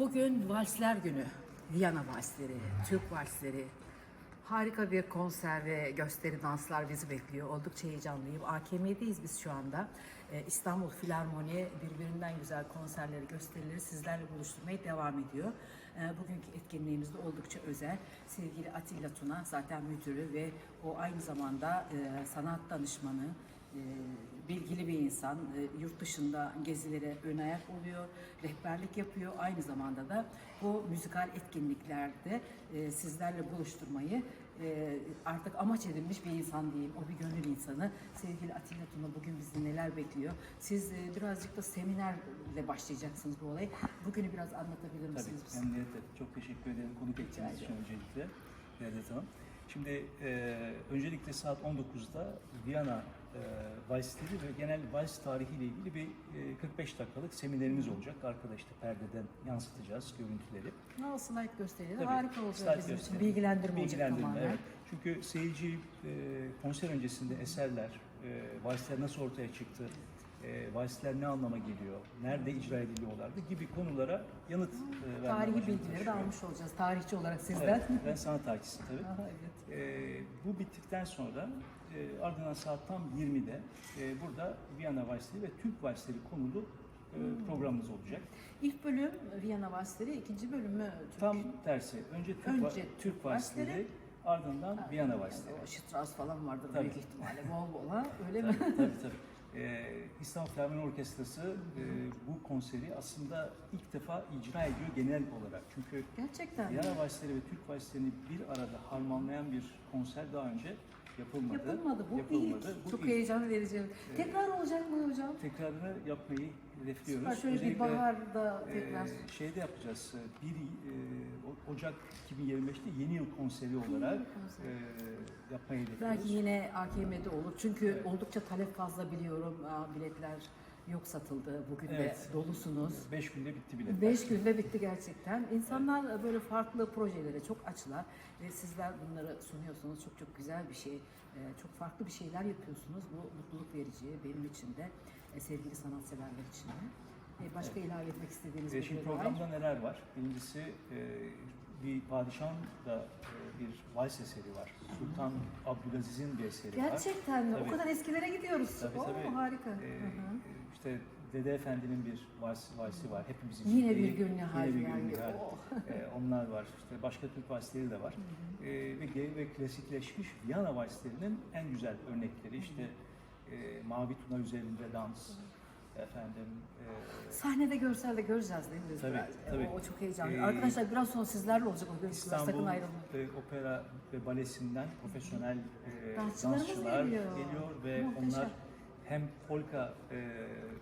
Bugün Valsler Günü. Viyana Valsleri, Türk Valsleri. Harika bir konser ve gösteri, danslar bizi bekliyor. Oldukça heyecanlıyım. AKM'deyiz biz şu anda. Ee, İstanbul Filarmoni birbirinden güzel konserleri, gösterileri sizlerle buluşturmaya devam ediyor. Ee, bugünkü etkinliğimiz de oldukça özel. Sevgili Atilla Tuna zaten müdürü ve o aynı zamanda e, sanat danışmanı, e, bilgili bir insan. E, yurt dışında gezilere ön ayak oluyor, rehberlik yapıyor. Aynı zamanda da bu müzikal etkinliklerde e, sizlerle buluşturmayı e, artık amaç edinmiş bir insan diyeyim. O bir gönül insanı. Sevgili Atilla Tuna bugün bizi neler bekliyor? Siz e, birazcık da seminerle başlayacaksınız bu olayı. Bugünü biraz anlatabilir misiniz? Tabii, memnuniyetle. Çok teşekkür ederim konuk ettiğiniz için öncelikle. Lezzet Hanım. Şimdi e, öncelikle saat 19'da Viyana e, Valsleri ve genel vals tarihiyle ilgili bir e, 45 dakikalık seminerimiz olacak. Arkada işte perdeden yansıtacağız görüntüleri. Ne slide gösterileri Tabii, harika olacak slide bizim için. gösterimi. Bilgilendirme, olacak Bilgilendirme, tamamen. evet. Çünkü seyirci e, konser öncesinde eserler, e, valsler nasıl ortaya çıktı, e, ne anlama geliyor, nerede icra ediliyorlardı gibi konulara yanıt e, Tarihi bilgileri de almış olacağız. Tarihçi olarak sizden. Evet, ben sanat tarihçisiyim tabii. Aha, evet. Bu bittikten sonra e, ardından saat tam 20'de e, burada Viyana Valsleri ve Türk Valsleri konulu e, Hmm. programımız olacak. İlk bölüm Viyana Valsleri, ikinci bölümü Türk. Tam tersi. Önce Türk, Önce va- Türk Valsleri, Valsleri, ardından Viyana Valsleri. Strauss falan vardır Tabii. büyük ihtimalle. Bol bol ha, öyle mi? Tabii tabii. Ee, İstanbul Filarmoni Orkestrası e, bu konseri aslında ilk defa icra ediyor genel olarak. Çünkü Gerçekten mi? Valsleri ve Türk Valslerini bir arada harmanlayan bir konser daha önce yapılmadı. Yapılmadı. Bu ilk. Bu Çok ilk. heyecan verici. Tekrar olacak mı hocam? tekrarını yapmayı hedefliyoruz. Süper. Şöyle bir Özellikle, baharda e, tekrar. şeyde yapacağız. e, 1 e, Ocak 2025'te yeni yıl konseri olarak konser. e, yapmayı hedefliyoruz. Belki yine AKM'de olur. Çünkü oldukça talep fazla biliyorum. Biletler yok satıldı. Bugün Evet. de dolusunuz. 5 günde bitti bile. Beş günde bitti gerçekten. İnsanlar böyle farklı projelere çok açılar ve sizler bunları sunuyorsunuz. Çok çok güzel bir şey. Ee, Çok farklı bir şeyler yapıyorsunuz. Bu mutluluk verici benim için de, e, sevgili sanatseverler için de. E, Başka ilave etmek istediğiniz E, bir şimdi şey var programda neler var? Birincisi e, bir padişahın da e, bir vals eseri var. Sultan Abdülaziz'in bir eseri var. Gerçekten mi? O Tabii. kadar eskilere gidiyoruz. Tabii, Oo, tabii. harika. Ee, hı. İşte Dede Efendi'nin bir vals, valsi var. Hepimizin Yine bir gün nihal Yine bir yani. nihal. Oh. Ee, onlar var. İşte başka Türk valsleri de var. Ee, ve geri ve klasikleşmiş Viyana valslerinin en güzel örnekleri işte e, Mavi Tuna üzerinde dans, efendim e, Sahnede görselde göreceğiz değil mi? Tabii, biraz? tabii. O, o çok heyecanlı. Ee, Arkadaşlar biraz sonra sizlerle olacak o görüntüler. İstanbul Sakın ayrılmayın. e, Opera ve Balesi'nden profesyonel e, dansçılar geliyor. ve Muhteşem. onlar hem polka e,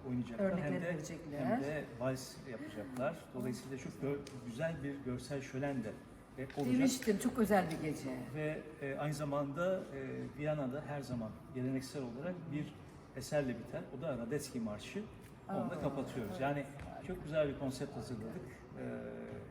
oynayacaklar hem de, verecekler. hem de vals yapacaklar. Dolayısıyla çok gö- güzel bir görsel şölen de e, olacak. Demiştim çok özel bir gece. Ve e, aynı zamanda e, Viyana'da her zaman geleneksel olarak bir eserle biter. O da Radetzky Marşı. Onu da Aa, kapatıyoruz. Yani çok güzel bir konsept hazırladık. E,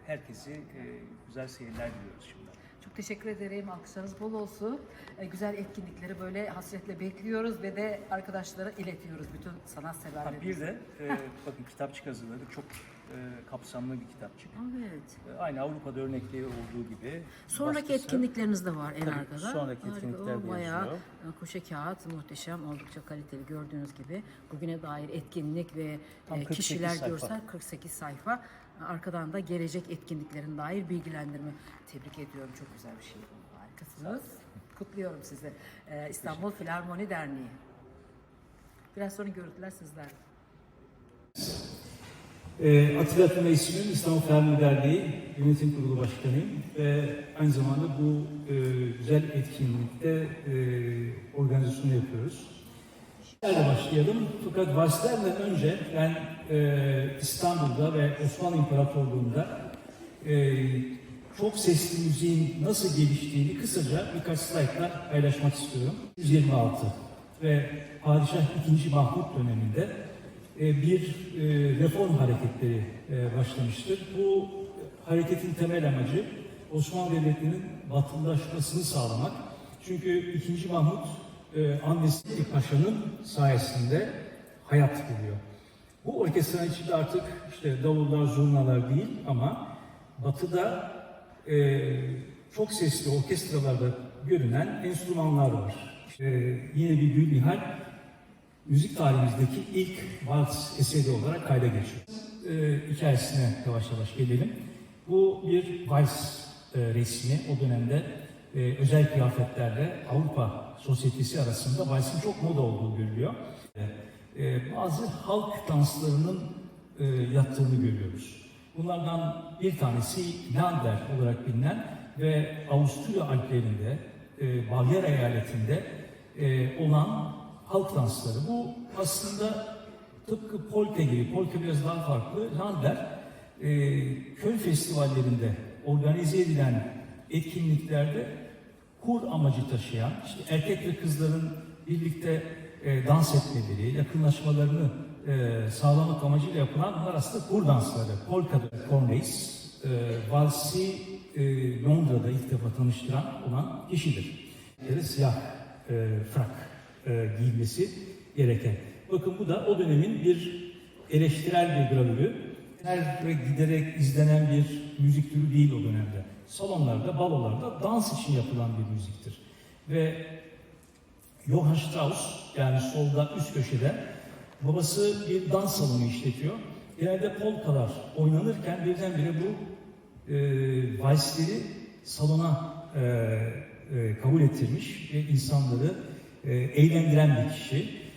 herkesi e, güzel seyirler diliyoruz şimdi. Teşekkür ederim. Alkışlarınız bol olsun. Ee, güzel etkinlikleri böyle hasretle bekliyoruz ve de arkadaşlara iletiyoruz bütün Ha, sanatseverlerimize. bir de e, bakın kitapçık hazırladık. Çok e, kapsamlı bir kitapçık. Evet. E, aynı Avrupa'da örnekleri olduğu gibi. Sonraki baskısı- etkinlikleriniz de var en Tabii, arkada. sonraki Harika. etkinlikler de Bayağı yazıyor. e, köşe kağıt muhteşem, oldukça kaliteli gördüğünüz gibi. Bugüne dair etkinlik ve Tam e, 48 kişiler sayfa. görsel 48 sayfa. Arkadan da gelecek etkinliklerin dair bilgilendirme. Tebrik ediyorum. Çok güzel bir şey. Harikasınız. Kutluyorum sizi. Ee, İstanbul Filarmoni Derneği. Biraz sonra görüntüler sizler. Ee, Atilla Tuna ismim, İstanbul Fermi Derneği Yönetim Kurulu Başkanıyım ve aynı zamanda bu e, güzel etkinlikte e, organizasyonu yapıyoruz. Başlayalım? Fakat Varsler'den önce ben e, İstanbul'da ve Osmanlı İmparatorluğu'nda e, çok sesli müziğin nasıl geliştiğini kısaca birkaç slaytla paylaşmak istiyorum. 126 ve Padişah II. Mahmut döneminde e, bir e, reform hareketleri e, başlamıştır. Bu hareketin temel amacı Osmanlı Devleti'nin batılılaşmasını sağlamak. Çünkü II. Mahmut e, annesi Paşa'nın sayesinde hayat buluyor. Bu orkestranın içinde artık işte davullar, zurnalar değil ama batıda e, çok sesli orkestralarda görünen enstrümanlar var. E, yine bir Gülnihal müzik tarihimizdeki ilk vals eseri olarak kayda geçiyor. E, hikayesine yavaş yavaş gelelim. Bu bir vals e, resmi. O dönemde e, özel kıyafetlerle Avrupa sosyetesi arasında valsin çok moda olduğu görülüyor. E, bazı halk danslarının e, yattığını görüyoruz. Bunlardan bir tanesi Lander olarak bilinen ve Avusturya Alplerinde, e, Bavyera eyaletinde e, olan halk dansları. Bu aslında tıpkı polka gibi, polka biraz daha farklı. Lander, e, köy festivallerinde organize edilen etkinliklerde kur amacı taşıyan, işte erkek ve kızların birlikte e, dans etmeleri, yakınlaşmalarını e, sağlamak amacıyla yapılan bunlar aslında kur dansları. Polka Cornelius, e, valsi e, Londra'da ilk defa tanıştıran olan kişidir. Yani siyah e, frak e, giyilmesi gereken. Bakın bu da o dönemin bir eleştirel bir gravürü. Her giderek izlenen bir müzik türü değil o dönemde. Salonlarda, balolarda dans için yapılan bir müziktir. Ve Johann Strauss yani solda üst köşede babası bir dans salonu işletiyor. Genelde polkalar oynanırken birdenbire bu e, valsleri salona e, e, kabul ettirmiş ve insanları e, eğlendiren bir kişi.